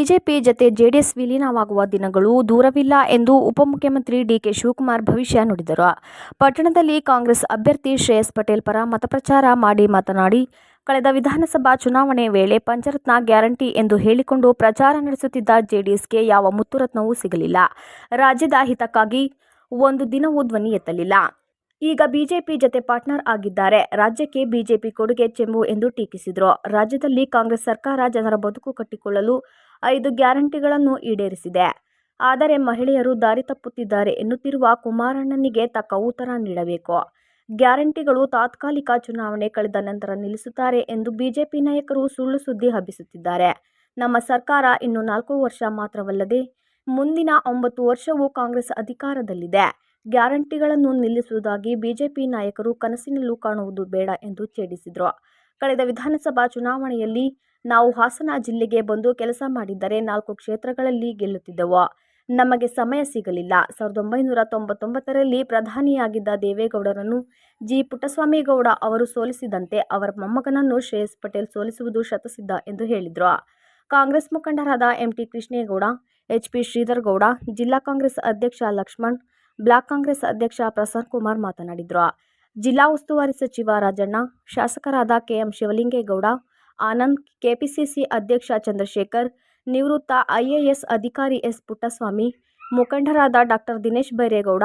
BJP ಜತೆ JDS ವಿಲೀನವಾಗುವ ದಿನಗಳು ದೂರವಿಲ್ಲ ಎಂದು ಉಪಮುಖ್ಯಮಂತ್ರಿ ಡಿಕೆ ಶಿವಕುಮಾರ್ ಭವಿಷ್ಯ ನುಡಿದರು. ಪಟ್ಟಣದಲ್ಲಿ ಕಾಂಗ್ರೆಸ್ ಅಭ್ಯರ್ಥಿ ಶ್ರೇಯಸ್ ಪಟೇಲ್ ಪರ ಮತಪ್ರಚಾರ ಮಾಡಿ ಮಾತನಾಡಿ, ಕಳೆದ ವಿಧಾನಸಭಾ ಚುನಾವಣೆ ವೇಳೆ ಪಂಚರತ್ನ ಗ್ಯಾರಂಟಿ ಎಂದು ಹೇಳಿಕೊಂಡು ಪ್ರಚಾರ ನಡೆಸುತ್ತಿದ್ದ ಜೆಡಿಎಸ್ಗೆ ಯಾವ ಮುತ್ತುರತ್ನವೂ ಸಿಗಲಿಲ್ಲ. ರಾಜ್ಯದ ಹಿತಕ್ಕಾಗಿ ಒಂದು ದಿನವೂ ಧ್ವನಿ ಎತ್ತಲಿಲ್ಲ. ಈಗ ಬಿಜೆಪಿ ಜತೆ ಪಾರ್ಟ್ನರ್ ಆಗಿದ್ದಾರೆ. ರಾಜ್ಯಕ್ಕೆ ಬಿಜೆಪಿ ಕೊಡುಗೆ ಚೆಂಬು ಎಂದು ಟೀಕಿಸಿದರು. ರಾಜ್ಯದಲ್ಲಿ ಕಾಂಗ್ರೆಸ್ ಸರ್ಕಾರ ಜನರ ಬದುಕು ಕಟ್ಟಿಕೊಳ್ಳಲು ಐದು ಗ್ಯಾರಂಟಿಗಳನ್ನು ಈಡೇರಿಸಿದೆ. ಆದರೆ ಮಹಿಳೆಯರು ದಾರಿ ತಪ್ಪುತ್ತಿದ್ದಾರೆ ಎನ್ನುತ್ತಿರುವ ಕುಮಾರಣ್ಣನಿಗೆ ತಕ್ಕ ಉತ್ತರ ನೀಡಬೇಕು. ಗ್ಯಾರಂಟಿಗಳು ತಾತ್ಕಾಲಿಕ ಚುನಾವಣೆ ಕಳೆದ ನಂತರ ನಿಲ್ಲಿಸುತ್ತಾರೆ ಎಂದು ಬಿಜೆಪಿ ನಾಯಕರು ಸುಳ್ಳು ಸುದ್ದಿ ಹಬ್ಬಿಸುತ್ತಿದ್ದಾರೆ. ನಮ್ಮ ಸರ್ಕಾರ ಇನ್ನು ನಾಲ್ಕು ವರ್ಷ ಮಾತ್ರವಲ್ಲದೆ ಮುಂದಿನ ಒಂಬತ್ತು ವರ್ಷವೂ ಕಾಂಗ್ರೆಸ್ ಅಧಿಕಾರದಲ್ಲಿದೆ. ಗ್ಯಾರಂಟಿಗಳನ್ನು ನಿಲ್ಲಿಸುವುದಾಗಿ ಬಿಜೆಪಿ ನಾಯಕರು ಕನಸಿನಲ್ಲೂ ಕಾಣುವುದು ಬೇಡ ಎಂದು ಛೇಡಿಸಿದರು. ಕಳೆದ ವಿಧಾನಸಭಾ ಚುನಾವಣೆಯಲ್ಲಿ ನಾವು ಹಾಸನ ಜಿಲ್ಲೆಗೆ ಬಂದು ಕೆಲಸ ಮಾಡಿದ್ದರೆ ನಾಲ್ಕು ಕ್ಷೇತ್ರಗಳಲ್ಲಿ ಗೆಲ್ಲುತ್ತಿದ್ದೆವು. ನಮಗೆ ಸಮಯ ಸಿಗಲಿಲ್ಲ. ಸಾವಿರದ ಒಂಬೈನೂರ ತೊಂಬತ್ತೊಂಬತ್ತರಲ್ಲಿ ಪ್ರಧಾನಿಯಾಗಿದ್ದ ದೇವೇಗೌಡರನ್ನು ಜಿ. ಪುಟ್ಟಸ್ವಾಮಿಗೌಡ ಅವರು ಸೋಲಿಸಿದಂತೆ ಅವರ ಮೊಮ್ಮಗನನ್ನು ಶ್ರೇಯಸ್ ಪಟೇಲ್ ಸೋಲಿಸುವುದು ಶತಸಿದ್ಧ ಎಂದು ಹೇಳಿದರು. ಕಾಂಗ್ರೆಸ್ ಮುಖಂಡರಾದ M T Krishnegowda, H. P. Shridhargowda, ಜಿಲ್ಲಾ ಕಾಂಗ್ರೆಸ್ ಅಧ್ಯಕ್ಷ ಲಕ್ಷ್ಮಣ್, ಬ್ಲಾಕ್ ಕಾಂಗ್ರೆಸ್ ಅಧ್ಯಕ್ಷ ಪ್ರಸನ್ ಕುಮಾರ್ ಮಾತನಾಡಿದರು. ಜಿಲ್ಲಾ ಉಸ್ತುವಾರಿ ಸಚಿವ ರಾಜಣ್ಣ, ಶಾಸಕರಾದ ಕೆಎಂ ಶಿವಲಿಂಗೇಗೌಡ ಆನಂದ್, ಕೆಪಿಸಿಸಿ ಅಧ್ಯಕ್ಷ ಚಂದ್ರಶೇಖರ್, ನಿವೃತ್ತ ಐಎಎಸ್ ಅಧಿಕಾರಿ ಎಸ್ ಪುಟ್ಟಸ್ವಾಮಿ, ಮುಖಂಡರಾದ doctor Dinesh Byregowda,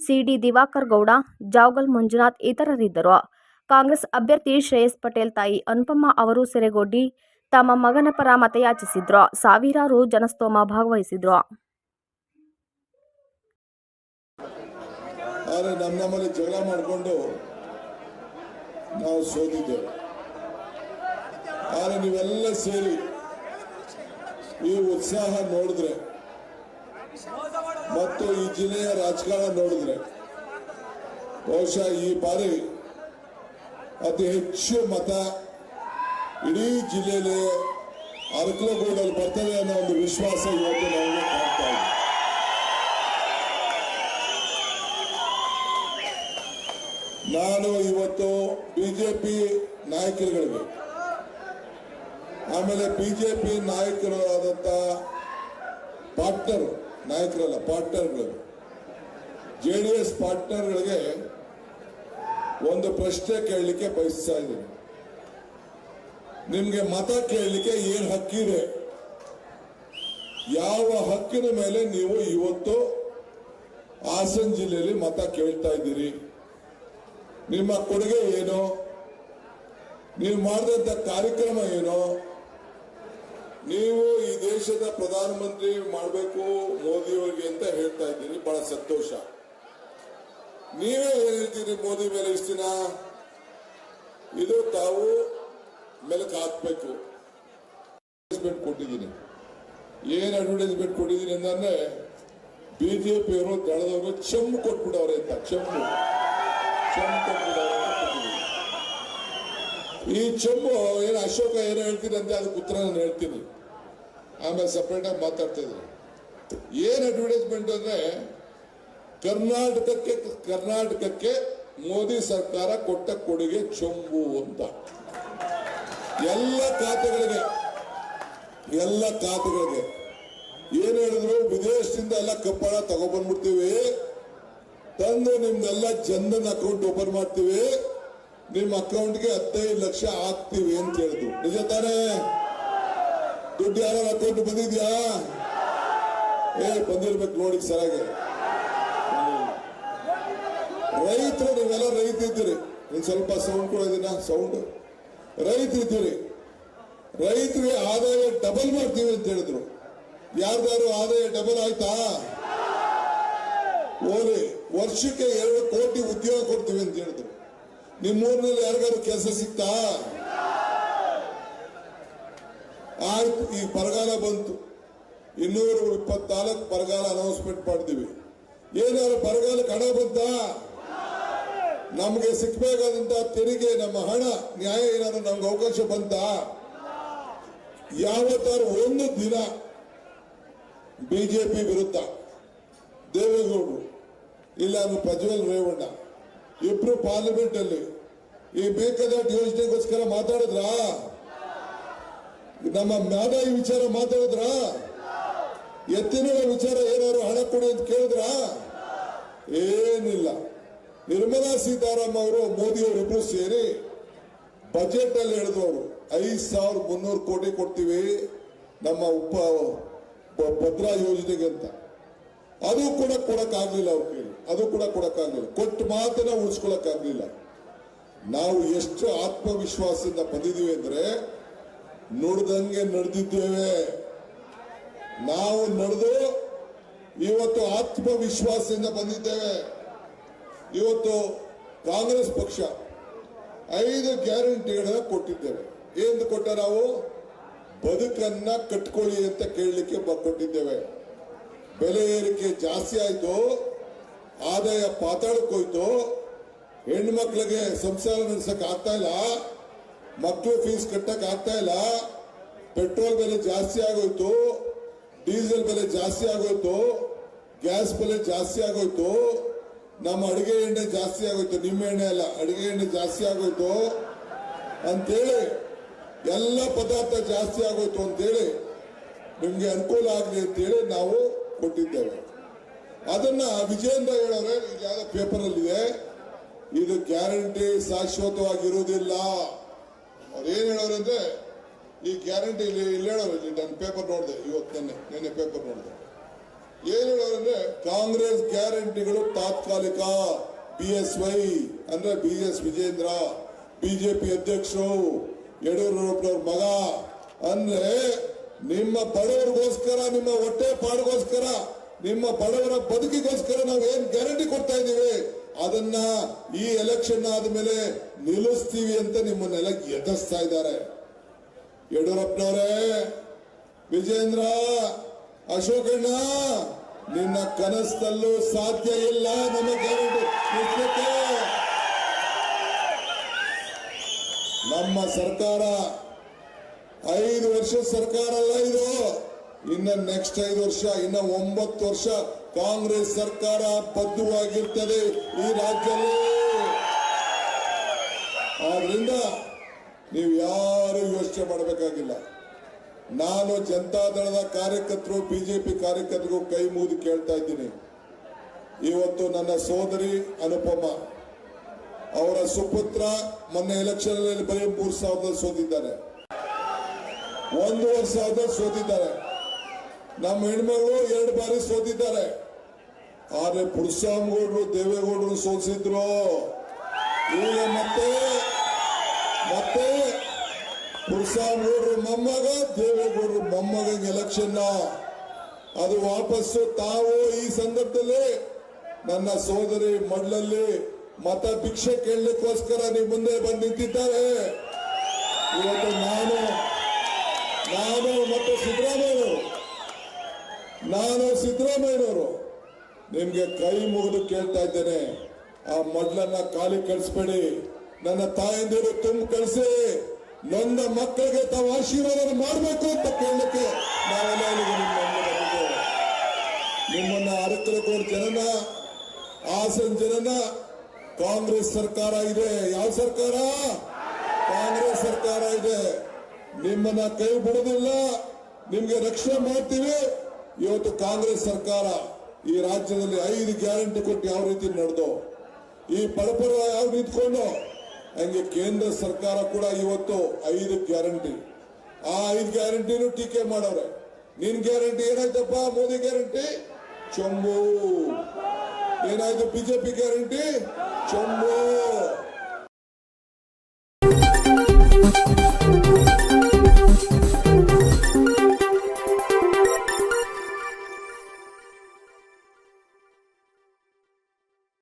C D Diwakar Gowda, Javagal Manjunath ಇತರರಿದ್ದರು. ಕಾಂಗ್ರೆಸ್ ಅಭ್ಯರ್ಥಿ ಶ್ರೇಯಸ್ ಪಟೇಲ್ ತಾಯಿ ಅನುಪಮ್ಮ ಅವರು ಸೆರೆಗೊಡ್ಡಿ ತಮ್ಮ ಮಗನ ಪರ ಮತಯಾಚಿಸಿದ್ರು. ಸಾವಿರಾರು ಜನಸ್ತೋಮ ಭಾಗವಹಿಸಿದ್ರು. ಆದರೆ ನಮ್ಮ ಜಗಳ ಮಾಡಿಕೊಂಡು ನಾವು ಸೋತಿದ್ದೇವೆ. ಆದರೆ ನೀವೆಲ್ಲ ಸೇರಿ ಈ ಉತ್ಸಾಹ ನೋಡಿದ್ರೆ ಮತ್ತು ಈ ಜಿಲ್ಲೆಯ ರಾಜಕಾರಣ ನೋಡಿದ್ರೆ ಬಹುಶಃ ಈ ಬಾರಿ ಅತಿ ಹೆಚ್ಚು ಮತ ಇಡೀ ಜಿಲ್ಲೆಯಲ್ಲಿ ಅರಕಲಗೂಡಲ್ಲಿ ಬರ್ತದೆ ಅನ್ನೋ ಒಂದು ವಿಶ್ವಾಸ ಇವತ್ತು ನಾವು ಕಾಣ್ತಾ ಇದೆ. ನಾನು ಇವತ್ತು ಬಿಜೆಪಿ ನಾಯಕರುಗಳಿಗೆ ಆಮೇಲೆ ಬಿಜೆಪಿ ಪಿ ನಾಯಕರಾದಂಥ ಪಾರ್ಟ್ನರ್ ನಾಯಕರಲ್ಲ ಪಾರ್ಟ್ನರ್ಗಳು ಜೆ ಡಿ ಎಸ್ ಪಾರ್ಟ್ನರ್ಗಳಿಗೆ ಒಂದು ಪ್ರಶ್ನೆ ಕೇಳಲಿಕ್ಕೆ ಬಯಸ್ತಾ ಇದ್ದೀನಿ. ನಿಮ್ಗೆ ಮತ ಕೇಳಲಿಕ್ಕೆ ಏನ್ ಹಕ್ಕಿದೆ? ಯಾವ ಹಕ್ಕಿನ ಮೇಲೆ ನೀವು ಇವತ್ತು ಹಾಸನ ಜಿಲ್ಲೆಯಲ್ಲಿ ಮತ ಕೇಳ್ತಾ ಇದ್ದೀರಿ? ನಿಮ್ಮ ಕೊಡುಗೆ ಏನು? ನೀವು ಮಾಡಿದಂತ ಕಾರ್ಯಕ್ರಮ ಏನು? ನೀವು ಈ ದೇಶದ ಪ್ರಧಾನಮಂತ್ರಿ ಮಾಡಬೇಕು ಮೋದಿಯವರಿಗೆ ಅಂತ ಹೇಳ್ತಾ ಇದ್ದೀರಿ, ಬಹಳ ಸಂತೋಷ. ನೀವೇ ಹೇಳ್ತೀರಿ ಮೋದಿ ಮೇಲೆ ಇಷ್ಟಿನ ಇದು ತಾವು ಮೆಲಕ್ ಹಾಕ್ಬೇಕು. ಅಡ್ವರ್ಟೈಸ್ಮೆಂಟ್ ಕೊಟ್ಟಿದ್ದೀನಿ. ಏನ್ ಅಡ್ವರ್ಟೈಸ್ಮೆಂಟ್ ಕೊಟ್ಟಿದ್ದೀನಿ ಅಂದ್ರೆ ಬಿಜೆಪಿಯವರು ದಳದವರು ಚೆಮ್ಮು ಕೊಟ್ಬಿಡವ್ರೆ ಅಂತ ಚೆಮ್ಮು ಚೆಮ್ಮು ಕೊಟ್ಬಿಡವ್ರೆ. ಈ ಚೊಂಬು, ಏನು ಅಶೋಕ ಏನು ಹೇಳ್ತೀನಿ ಅಂತ ಅದಕ್ಕೆ ಉತ್ತರ ನಾನು ಹೇಳ್ತೀನಿ. ಆಮೇಲೆ ಸಪ್ರೇಟ್ ಆಗಿ ಮಾತಾಡ್ತಾ ಇದ್ರು. ಏನ್ ಅಡ್ವರ್ಟೈಸ್ಮೆಂಟ್ ಅಂದ್ರೆ, ಕರ್ನಾಟಕಕ್ಕೆ ಕರ್ನಾಟಕಕ್ಕೆ ಮೋದಿ ಸರ್ಕಾರ ಕೊಟ್ಟ ಕೊಡುಗೆ ಚೊಂಬು ಅಂತ. ಎಲ್ಲ ಖಾತೆಗಳಿಗೆ ಎಲ್ಲ ಖಾತೆಗಳಿಗೆ. ಏನು ಹೇಳಿದ್ರು, ವಿದೇಶದಿಂದ ಎಲ್ಲ ಕಪ್ಪಳ ತಗೊಬಂದ್ಬಿಡ್ತೀವಿ ತಂದು ನಿಮ್ದೆಲ್ಲ ಜನಧನ್ ಅಕೌಂಟ್ ಓಪನ್ ಮಾಡ್ತೀವಿ. ನಿಮ್ಮ ಅಕೌಂಟ್ಗೆ ಹದಿನೈದು ಲಕ್ಷ ಹಾಕ್ತೀವಿ ಅಂತ ಹೇಳಿದ್ರು. ನಿಜ ತಾನೇ? ದುಡ್ಡು ಯಾರ ಅಕೌಂಟ್ ಬಂದಿದ್ಯಾ? ಏ, ಬಂದಿರ್ಬೇಕು ನೋಡಿ ಸರಾಗೆ. ರೈತರು, ನೀವೆಲ್ಲ ರೈತ ಇದ್ದೀರಿ. ನೀನ್ ಸ್ವಲ್ಪ ಸೌಂಡ್ ಕೊಡೋದಿನ ಸೌಂಡ್ ರೈತ ಇದ್ದೀರಿ. ರೈತರಿಗೆ ಆದಾಯ ಡಬಲ್ ಮಾಡ್ತೀವಿ ಅಂತ ಹೇಳಿದ್ರು. ಯಾರ್ದಾರು ಆದಾಯ ಡಬಲ್ ಆಯ್ತಾ? ಓರಿ ವರ್ಷಕ್ಕೆ ಎರಡು ಕೋಟಿ ಉದ್ಯೋಗ ಕೊಡ್ತೀವಿ ಅಂತ ಹೇಳಿದ್ರು. ನಿಮ್ಮೂರಿನಲ್ಲಿ ಯಾರಿಗಾರು ಕೆಲಸ ಸಿಗ್ತಾ? ಆಯ್ತು, ಈ ಬರಗಾಲ ಬಂತು. ಇನ್ನೂರ ಇಪ್ಪತ್ನಾಲ್ಕು ಬರಗಾಲ ಅನೌನ್ಸ್ಮೆಂಟ್ ಮಾಡಿದೀವಿ ಏನಾದ್ರು ಬರಗಾಲಕ್ಕೆ ಹಣ ಬಂತಾ? ನಮಗೆ ಸಿಕ್ಕಬೇಕಾದಂತ ತೆರಿಗೆ, ನಮ್ಮ ಹಣ, ನ್ಯಾಯ ಏನಾದ್ರು ನಮ್ಗೆ ಅವಕಾಶ ಬಂತಾ? ಯಾವತ್ತಾರು ಒಂದು ದಿನ ಬಿಜೆಪಿ ವಿರುದ್ಧ ದೇವೇಗೌಡರು ಇಲ್ಲ ಪ್ರಜ್ವಲ್ ರೇವಣ್ಣ ಇಬ್ರು ಪಾರ್ಲಿಮೆಂಟ್ ಅಲ್ಲಿ ಈ ಬೇಕಾದ ಯೋಜನೆಗೋಸ್ಕರ ಮಾತಾಡಿದ್ರ? ನಮ್ಮ ಮ್ಯಾದಾಯಿ ವಿಚಾರ ಮಾತಾಡಿದ್ರ? ಎತ್ತಿನ ವಿಚಾರ ಏನಾದ್ರು ಹಣ ಕೊಡಿ ಅಂತ ಕೇಳಿದ್ರ? ಏನಿಲ್ಲ. ನಿರ್ಮಲಾ ಸೀತಾರಾಮ್ ಅವರು ಮೋದಿ ಅವರಿಬ್ರು ಸೇರಿ ಬಜೆಟ್ ಅಲ್ಲಿ ಹೇಳಿದ್ರು ಅವರು. ಐದ್ ಸಾವಿರದ ಮುನ್ನೂರು ಕೋಟಿ ಕೊಡ್ತೀವಿ ನಮ್ಮ ಉಪ ಭದ್ರಾ ಯೋಜನೆಗೆ ಅಂತ. ಅದು ಕೂಡ ಕೊಡಕ್ಕಾಗ್ಲಿಲ್ಲ ಅವ್ರ ಕೈಲಿ ಅದು ಕೂಡ ಕೊಡಕ್ಕಾಗಲಿಲ್ಲ ಕೊಟ್ಟು ಮಾತನ್ನ ಉಳಿಸ್ಕೊಳಕ್ಕಾಗ್ಲಿಲ್ಲ. ನಾವು ಎಷ್ಟು ಆತ್ಮವಿಶ್ವಾಸದಿಂದ ಬಂದಿದ್ದೀವಿ ಅಂದ್ರೆ, ನುಡ್ದಂಗೆ ನಡೆದಿದ್ದೇವೆ. ನಾವು ನಡೆದು ಇವತ್ತು ಆತ್ಮವಿಶ್ವಾಸದಿಂದ ಬಂದಿದ್ದೇವೆ. ಇವತ್ತು ಕಾಂಗ್ರೆಸ್ ಪಕ್ಷ ಐದು ಗ್ಯಾರಂಟಿಗಳನ್ನ ಕೊಟ್ಟಿದ್ದೇವೆ. ಏನು ಕೊಟ್ಟ ನಾವು? ಬದುಕನ್ನ ಕಟ್ಕೊಳ್ಳಿ ಅಂತ ಕೇಳಲಿಕ್ಕೆ ಕೊಟ್ಟಿದ್ದೇವೆ. ಬೆಲೆ ಏರಿಕೆ ಜಾಸ್ತಿ ಆಯ್ತು. ಆದಾಯ ಪಾತಾಳಕ್ಕೋಯ್ತು ಹೆಣ್ಣು ಮಕ್ಕಳಿಗೆ ಸಂಸಾರ ನಡೆಸಕ್ ಆಗ್ತಾ ಇಲ್ಲ. ಮಕ್ಕಳು ಫೀಸ್ ಕಟ್ಟಕ್ ಆಗ್ತಾ ಇಲ್ಲ. ಪೆಟ್ರೋಲ್ ಬೆಲೆ ಜಾಸ್ತಿ ಆಗೋಯ್ತು. ಡೀಸೆಲ್ ಬೆಲೆ ಜಾಸ್ತಿ ಆಗೋಯ್ತು. ಗ್ಯಾಸ್ ಬೆಲೆ ಜಾಸ್ತಿ ಆಗೋಯ್ತು. ನಮ್ಮ ಅಡುಗೆ ಎಣ್ಣೆ ಜಾಸ್ತಿ ಆಗೋಯ್ತು. ನಿಮ್ಮ ಎಣ್ಣೆ ಅಲ್ಲ, ಅಡುಗೆ ಎಣ್ಣೆ ಜಾಸ್ತಿ ಆಗೋಯ್ತು. ಅಂತೇಳಿ ಎಲ್ಲ ಪದಾರ್ಥ ಜಾಸ್ತಿ ಆಗೋಯ್ತು ಅಂತೇಳಿ ನಿಮ್ಗೆ ಅನುಕೂಲ ಆಗಲಿ ಅಂತೇಳಿ ನಾವು ಕೊಟ್ಟಿದ್ದೇವೆ. ಅದನ್ನ ವಿಜೇಂದ್ರ ಹೇಳೋರೆ ಈಗ ಯಾವ್ದೋ ಪೇಪರ್ ಅಲ್ಲಿದೆ ಇದು ಗ್ಯಾರಂಟಿ ಶಾಶ್ವತವಾಗಿರುವುದಿಲ್ಲ. ಅವ್ರು ಏನ್ ಹೇಳೋರು ಅಂದ್ರೆ, ಈ ಗ್ಯಾರಂಟಿ ಇಲ್ಲಿ ಇಲ್ಲಿ ಹೇಳೋರು ನನ್ನ ನಾನು ಪೇಪರ್ ನೋಡಿದೆ, ಇವತ್ತು ನೆನ್ನೆ, ನಿನ್ನೆ ಪೇಪರ್ ನೋಡಿದೆ. ಏನ್ ಹೇಳೋರು ಅಂದ್ರೆ, ಕಾಂಗ್ರೆಸ್ ಗ್ಯಾರಂಟಿಗಳು ತಾತ್ಕಾಲಿಕ. ಬಿ ಎಸ್ ವೈ ಅಂದ್ರೆ ಬಿ ಎಸ್ ವಿಜೇಂದ್ರ ಬಿಜೆಪಿ ಅಧ್ಯಕ್ಷರು ಯಡಿಯೂರಪ್ಪನವ್ರ ಮಗ. ಅಂದ್ರೆ, ನಿಮ್ಮ ಬಡವರಿಗೋಸ್ಕರ, ನಿಮ್ಮ ಹೊಟ್ಟೆ ಪಾಡಿಗೋಸ್ಕರ ನಿಮ್ಮ ಬಡವರ ಬದುಕಿಗೋಸ್ಕರ ನಾವು ಏನ್ ಗ್ಯಾರಂಟಿ ಕೊಡ್ತಾ ಇದ್ದೀವಿ, ಅದನ್ನ ಈ ಎಲೆಕ್ಷನ್ ಆದ್ಮೇಲೆ ನಿಲ್ಲಿಸ್ತೀವಿ ಅಂತ ನಿಮ್ಮನ್ನೆಲ್ಲ ಎದುರಿಸ್ತಾ ಇದ್ದಾರೆ ಯಡಿಯೂರಪ್ಪನವರೇ ವಿಜೇಂದ್ರ ಅಶೋಕಣ್ಣ, ನಿನ್ನ ಕನಸಲ್ಲೂ ಸಾಧ್ಯ ಇಲ್ಲ ನಮ್ಮ ಗ್ಯಾರಂಟಿ. ನಮ್ಮ ಸರ್ಕಾರ ಐದು ವರ್ಷ ಸರ್ಕಾರ ಅಲ್ಲ ಇದು ಇನ್ನ ನೆಕ್ಸ್ಟ್ ಐದು ವರ್ಷ, ಇನ್ನ ಒಂಬತ್ತು ವರ್ಷ ಕಾಂಗ್ರೆಸ್ ಸರ್ಕಾರ ಬದ್ಧವಾಗಿರ್ತದೆ ಈ ರಾಜ್ಯದಲ್ಲಿ. ಆದ್ರಿಂದ ನೀವು ಯಾರು ಯೋಚನೆ ಮಾಡಬೇಕಾಗಿಲ್ಲ. ನಾನು ಜನತಾದಳದ ಕಾರ್ಯಕರ್ತರು, ಬಿಜೆಪಿ ಕಾರ್ಯಕರ್ತರಿಗೂ ಕೈ ಮುಗಿದು ಕೇಳ್ತಾ ಇದ್ದೀನಿ. ಇವತ್ತು ನನ್ನ ಸೋದರಿ ಅನುಪಮ ಅವರ ಸುಪುತ್ರ ಮೊನ್ನೆ ಎಲೆಕ್ಷನ್ ಬರೀ ಮೂರು ಸಾವಿರದಲ್ಲಿ ಸೋತಿದ್ದಾರೆ. ಒಂದೂವರೆ ಸಾವಿರದಲ್ಲಿ ಸೋತಿದ್ದಾರೆ. ನಮ್ಮ ಹೆಣ್ಮಗಳು ಎರಡು ಬಾರಿ ಸೋತಿದ್ದಾರೆ. ಆದ್ರೆ ಪುರುಷಾಮಗೌಡರು ದೇವೇಗೌಡರು ಸೋಲಿಸಿದ್ರು. ಈಗ ಮತ್ತೆ ಮತ್ತೆ ಪುರುಷಾಮಗೌಡರು ಮೊಮ್ಮಗ, ದೇವೇಗೌಡರು ಮೊಮ್ಮಗ ಎಲೆಕ್ಷನ್ ಅದು ವಾಪಸ್ಸು ತಾವು ಈ ಸಂದರ್ಭದಲ್ಲಿ ನನ್ನ ಸೋದರಿ ಮಡ್ಲಲ್ಲಿ ಮತ ಭಿಕ್ಷೆ ಕೇಳಲಿಕ್ಕೋಸ್ಕರ ನೀವು ಮುಂದೆ ಬಂದು ನಿಂತಿದ್ದಾರೆ. ಇವತ್ತು ನಾನು ನಾನು ಮತ್ತು ಸಿದ್ದರಾಮಯ್ಯವರು ನಾನು ಸಿದ್ದರಾಮಯ್ಯನವರು ನಿಮ್ಗೆ ಕೈ ಮುಗಿದು ಕೇಳ್ತಾ ಇದ್ದೇನೆ. ಆ ಮಡ್ಲನ್ನ ಖಾಲಿ ಕಳಿಸ್ಬೇಡಿ. ನನ್ನ ತಾಯಂದಿರು ತುಂಬ ಕಳಿಸಿ. ನನ್ನ ಮಕ್ಕಳಿಗೆ ತಾವು ಆಶೀರ್ವಾದ ಮಾಡಬೇಕು ಅಂತ ಕೇಳಲಿಕ್ಕೆ ನಾವೆಲ್ಲ. ನಿಮ್ಮನ್ನ ಅರಕಲಕೋಡ್ ಜನನ, ಹಾಸನ್ ಜನನ, ಕಾಂಗ್ರೆಸ್ ಸರ್ಕಾರ ಇದೆ. ಯಾವ ಸರ್ಕಾರ? ಕಾಂಗ್ರೆಸ್ ಸರ್ಕಾರ ಇದೆ. ನಿಮ್ಮನ್ನ ಕೈ ಬಿಡುದಿಲ್ಲ ನಿಮ್ಗೆ ರಕ್ಷಣೆ ಮಾಡ್ತೀವಿ. ಇವತ್ತು ಕಾಂಗ್ರೆಸ್ ಸರ್ಕಾರ ಈ ರಾಜ್ಯದಲ್ಲಿ ಐದು ಗ್ಯಾರಂಟಿ ಕೊಟ್ಟು ಯಾವ ರೀತಿ ನಡೆದು, ಈ ಪರಪರ ಯಾವ ನಿಂತ್ಕೊಂಡು, ಹಂಗೆ ಕೇಂದ್ರ ಸರ್ಕಾರ ಕೂಡ ಇವತ್ತು ಐದು ಗ್ಯಾರಂಟಿ. ಆ ಐದು ಗ್ಯಾರಂಟಿನೂ ಟೀಕೆ ಮಾಡವ್ರೆ. ನಿನ್ ಗ್ಯಾರಂಟಿ ಏನಾಯ್ತಪ್ಪ, ಮೋದಿ ಗ್ಯಾರಂಟಿ? ಚೊಂಬು. ಏನಾಯ್ತು, ಬಿಜೆಪಿ ಗ್ಯಾರಂಟಿ? ಚೊಂಬು.